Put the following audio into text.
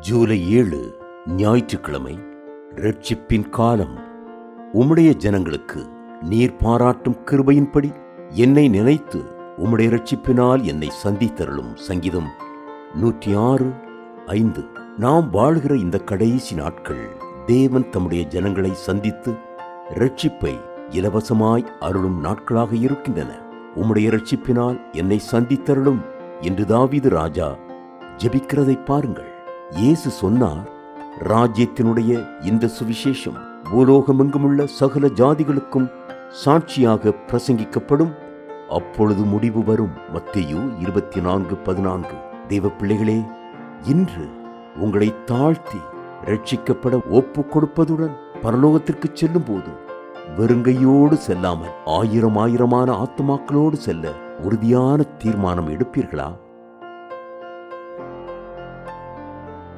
ஜூலை ஏழு ஞாயிற்றுக்கிழமை ரட்சிப்பின் காலம். உம்முடைய ஜனங்களுக்கு நீர் பாராட்டும் கிருபையின்படி என்னை நினைத்து உம்முடைய ரட்சிப்பினால் என்னை சந்தித்தருளும் சங்கீதம் நூற்றி ஆறு ஐந்து. நாம் வாழ்கிற இந்த கடைசி நாட்கள் தேவன் தம்முடைய ஜனங்களை சந்தித்து ரட்சிப்பை இலவசமாய் அருளும் நாட்களாக இருக்கின்றன. உம்முடைய ரட்சிப்பினால் என்னை சந்தித்தருளும் என்று தாவீது ராஜா ஜபிக்கிறதை பாருங்கள். இயேசு சொன்னார் ராஜ்யத்தினுடைய இந்த சுவிசேஷம் பூலோகமெங்குமுள்ள சகல ஜாதிகளுக்கும் சாட்சியாக பிரசங்கிக்கப்படும். அப்பொழுது முடிவு வரும். மத்தேயு இருபத்தி நான்கு பதினான்கு. தெய்வ பிள்ளைகளே இன்று உங்களை தாழ்த்தி ரட்சிக்கப்பட ஒப்பு கொடுப்பதுடன் பரலோகத்திற்கு செல்லும் போது வெறுங்கையோடு செல்லாமல் ஆயிரம் ஆயிரமான ஆத்மாக்களோடு செல்ல உறுதியான தீர்மானம் எடுப்பீர்களா?